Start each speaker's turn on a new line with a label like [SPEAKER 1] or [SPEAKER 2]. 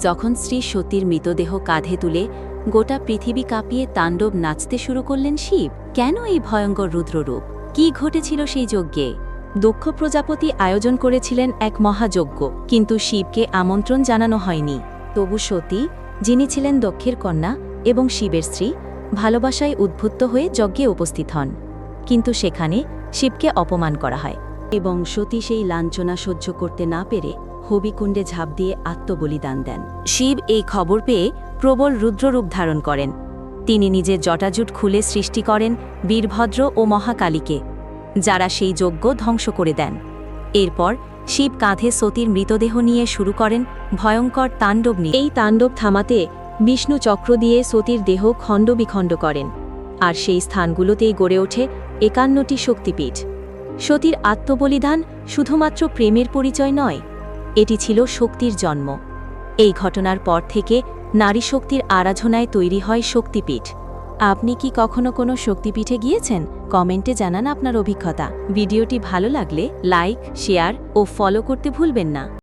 [SPEAKER 1] যখন শ্রী সতীর মৃতদেহ কাঁধে তুলে গোটা পৃথিবী কাঁপিয়ে তাণ্ডব নাচতে শুরু করলেন শিব, কেন এই ভয়ঙ্কর রুদ্ররূপ? কি ঘটেছিল সেই যজ্ঞে? দক্ষ প্রজাপতি আয়োজন করেছিলেন এক মহাযজ্ঞ, কিন্তু শিবকে আমন্ত্রণ জানানো হয়নি। তবু সতী, যিনি ছিলেন দক্ষের কন্যা এবং শিবের স্ত্রী, ভালোবাসায় উদ্বুদ্ধ হয়ে যজ্ঞে উপস্থিত হন। কিন্তু সেখানে শিবকে অপমান করা হয়। এবং সতী সেই লাঞ্ছনা সহ্য করতে না পেরে হবিকুণ্ডে ঝাঁপ দিয়ে আত্মবলিদান দেন। শিব এই খবর পেয়ে প্রবল রুদ্ররূপ ধারণ করেন। তিনি নিজের জটাজুট খুলে সৃষ্টি করেন বীরভদ্র ও মহাকালীকে, যারা সেই যজ্ঞ ধ্বংস করে দেন। এরপর শিব কাঁধে সতীর মৃতদেহ নিয়ে শুরু করেন ভয়ঙ্কর তাণ্ডব নিয়ে। এই তাণ্ডব থামাতে বিষ্ণু চক্র দিয়ে সতীর দেহ খণ্ডবিখণ্ড করেন, আর সেই স্থানগুলোতেই গড়ে ওঠে একান্নটি শক্তিপীঠ। সতীর আত্মবলিদান শুধুমাত্র প্রেমের পরিচয় নয়, এটি ছিল শক্তির জন্ম। এই ঘটনার পর থেকে নারী শক্তির আরাধনায় তৈরি হয় শক্তিপীঠ। আপনি কি কখনো কোনো শক্তিপীঠে গিয়েছেন? কমেন্টে জানান আপনার অভিজ্ঞতা। ভিডিওটি ভালো লাগলে লাইক, শেয়ার ও ফলো করতে ভুলবেন না।